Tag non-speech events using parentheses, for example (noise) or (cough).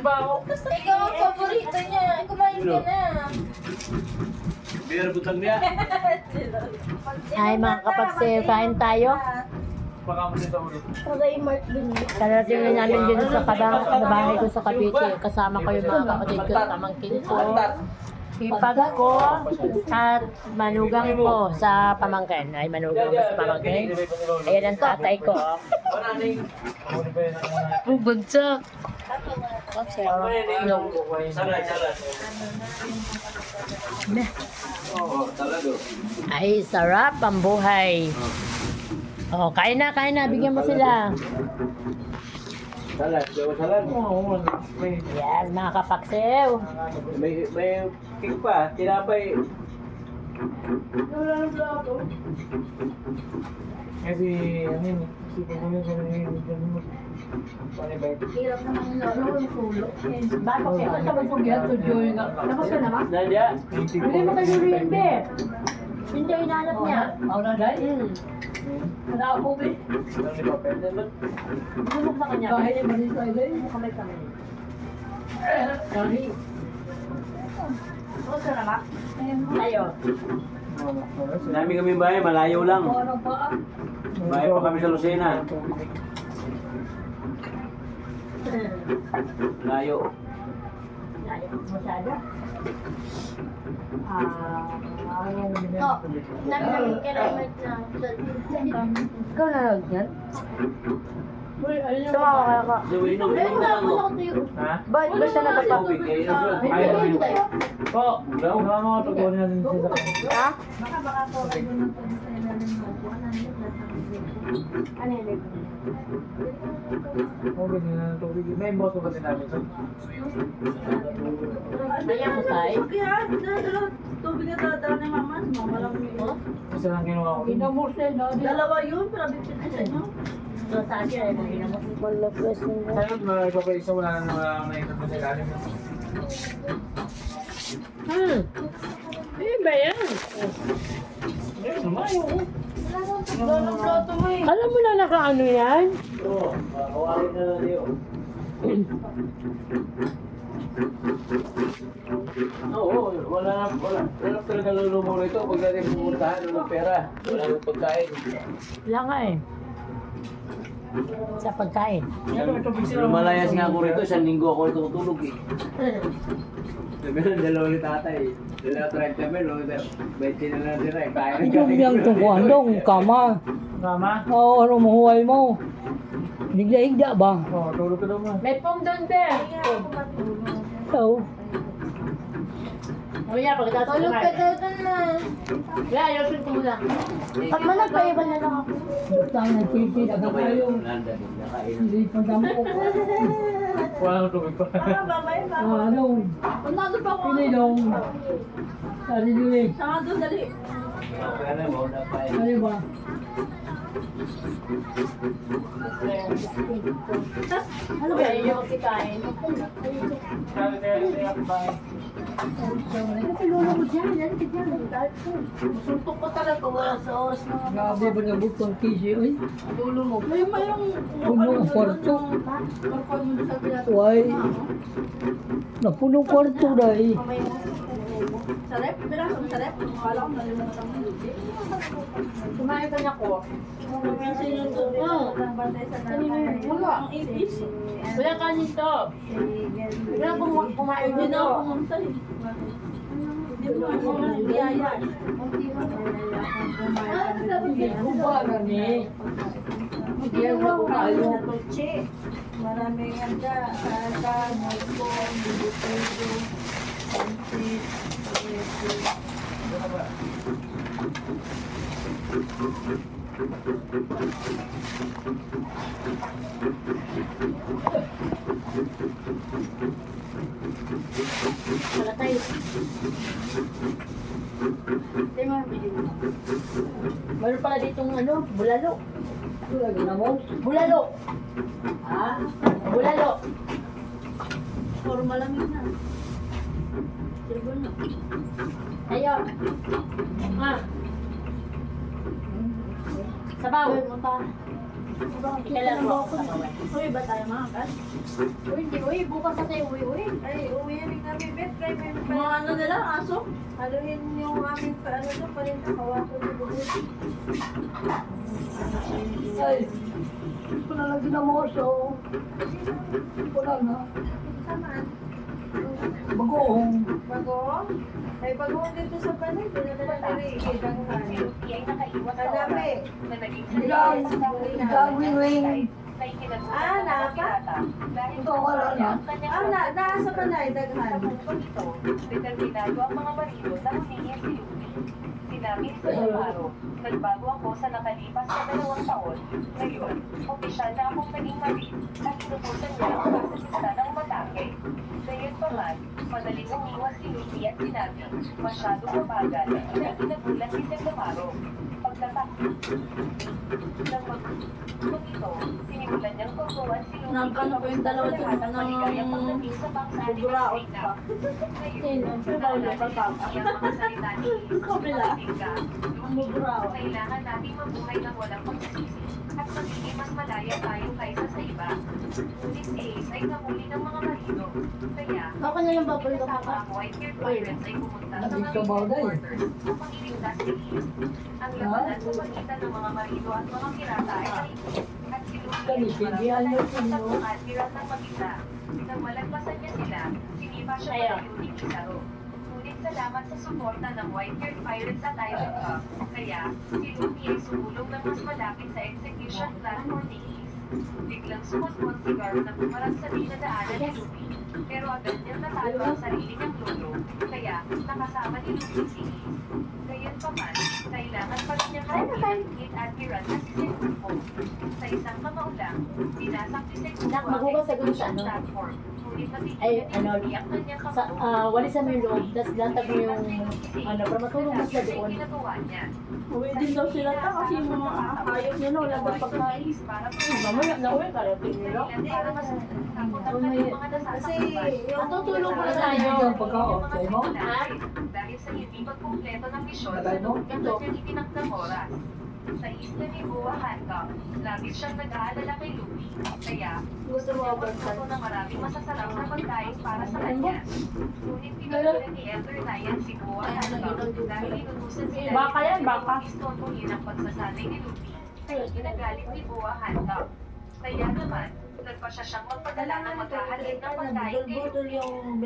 Ikaw ang paborito niya. Kumain ka na. Biar butang niya. (laughs) Ay mga kapagsil, kain tayo. Baka mo nito ulo. Aray, Mark din. Karating na namin dito sa kabang sa bahay ko sa Cavite. Kasama ko yung mga kapatid ko, pamangkin ko, ipag ko, at manugang ko sa pamangkin. Ay, manugang ko sa pamangkin. Ayan ang tatay ko. Wala salat. Oo, talado. Ay, sarap ang buhay. Oh, kain na, kain na. Bigyan mo sila. Oo, may... Yan, mga kapaksew. May, may pa, tinapay. Kasi, ano yun, kasi ano yung ano yung ano mo. Paano ba ito? Hirap naman yung lolo yung tulo. Bakit kaya ka ba sugyan to join? Tapos ka naman? Nadia? Hindi mo kayo rin, be. Hindi, hinanap niya. Ako na dahil. Hmm. Wala ni Papel? Lumok sa kanya. Kahit ay malis tayo dahil. Kamay kami. Dahil. Gusto na ba? Tayo. Namin kami bahay, malayo lang. Ano pa? Bahay pa kami sa Lucena. Layo. Tayo. Masyado. Ah. Oh, namin kailangan na. Ikaw na yan? Ayun yung Tumawa ka ka. So, inom, inom na lang mo. Ha? Ba't ba siya nakapag... Tubig, eh, inom lang. Ayaw mo Ayaw. tayo. Po, daw. Mga mga tugon na din sa Ha? Ano yun? Tubig na tubig. May boss ko kasi namin. Kaya mo tayo? Kaya, tubig na dadala ni mama. Mama lang yun. Isa lang kinuha ko. Kinamurse na. Dalawa yun, pero bitin na sa sa akin ay mga mo. Ngayon, mga iba pa isa wala na wala na ito sa ilalim. Hmm. Eh, ba yan? Eh, mo eh. Alam mo na nakaano yan? Oo, makawalin na lang yun. Oo, wala na, wala. Wala talaga lulumo rito pag natin pumuntahan ng pera. Wala nang pagkain. Wala nga eh. Sa pagkain. Lumalayas nga ako rito, isang linggo ako rito tutulog eh. (laughs) Sabi ng dalawa ni tatay. Dalawa 30 mil, 20 na lang sila eh. Kaya Yung yung dong, kama. Mama? Oo, ano mahuhay mo. Higda-higda ba? Oo, tulog ka daw ma. May pong doon, be. Oo. Mamaya, pagkatapos Tulog ka daw dun na. Wala, ayusin ko muna. Pag managpaiba na lang ako. Ano ba? Nanda din, nakain. Hindi pa damo ko. Wala nang tubig pa. Ah, babay pa. Ah, Ano? Nandun pa ako. Pili dong. Sari dili. Sama doon, dali. Ano mo, napay. Ano ba? Ano ba yun yung kikain? Suntok pa talaga. Wala sa oras na. Grabe ba nabot kong kisi? Ay, Dulo mo. May may yung... puno ang kwarto. Mo. Why? Napuno kwarto dahil. Sa rep? Piraso sa rep? Kala ko nalimutan mo. Kumain ka na ko. Yung. Ang sa nanay. Wala. Ang ipis. Wala ka nito. Wala kung kumain Hindi na ako pumunta eh. Hindi mo ako biyaya. Kubagan eh. Maraming handa. Saka, malpong, bibitero, pansit, spaghetti. Wala tayo. Meron pala ditong ano, bulalo. Bulalo. Ha? Bulalo. Puro malamig na. Silbo na. Ayo. Ha? Sabaw. Kailan mo ako? Uy, ba tayo mga kan? Uy, hindi, uy, bukas na tayo, uy, uy. Ay, uwi rin kami, bet. Kaya may Mga ano nila, aso? Haluhin yung aming pa, ano to, parinta, kawaso ni Bubut. Ay, ito na lang ginamoso. Wala na. Saan? Bagoong. Bagoong? Ay, bagoong dito sa panay. Pinadala na rin. Idanghan. Kadami. Ilang, ilang wing-wing. Ah, napa? Ito wala na. Ah, na, nasa panay, daghan. Determinado ang mga marido na humingi si Lupi. Sinabi ni Sumaro, nagbago ako sa nakalipas na dalawang taon. Ngayon, opisyal na akong naging marid at inutusan niya ang kasasista ng umatake. Gayun pa man, madaling umiwas si Lupi at sinabi, masyado mabagal na kinagulan si Sumaro. Pagkatapos ng mag ito, sinimulan niyang tutuan si Lupi Nagkano po yung dalawa lahat ng pagdating sa bangsa ni Rosina. pa. Ngayon, naalala niya ang mga salita ni. Kabila. Ang. Kailangan nating mabuhay ng walang pagsisisi at magiging mas malaya tayo kaysa sa iba. Ngunit si Ace ay nahuli ng mga Ako na lang babalik ako. Nandito mga ka ba, si Lucy ay Kanisindihan niyo ng mag-isa. Nang malagpasan niya sila, sinipa siya ng ni Pizarro. Ngunit salamat sa suporta ng White-Haired Pirates at Island Cup, kaya si Luffy ay sumulong ng mas malapit sa execution plan for the. Biglang sumusmot si Garou na pumarang sa dinadaanan ni Luffy. Pero agad niyang natalo ang sarili niyang lolo, kaya nakasama ni Luffy si Ace. Gayon pa man, kailangan pa rin niyang ang Kid Admiral na si Sengoku. Sa isang kamaulang, binasak Sengoku Nak, maghugas sa sa ano? platform. Ay, ano, ang Sa, ah, walisan mo yung loob, tapos lantag mo yung, ano, para matulog mas na doon. Uwi din daw sila ta kasi yung mga hayop nila wala daw pagkain. Para Mamaya na uwi, karating nila. para mas takot ang kanyang mga Kasi. Matutulog muna tayo. Yung pagkaon, kayo mo? Dahil sa hindi pagkumpleto ng misyon sa mo? loob ng kanyang itinakdang oras. Sa isla ni Buwa Hancock, lagi siyang nag-aalala kay Luffy. Kaya, gusto niya magluto ng maraming masasarap na pagkain para sa kanya. Ngunit pinipilit ni Elder Ryan si Buwa Hancock dahil inutusan sila Baka yan, baka. Istorbohin ang pagsasanay ni Luffy. Kaya ginagalit ni Buwa Hancock. Kaya naman, nagpasya siyang magpadala ng maghahalin ng pagkain. Budol-budol yung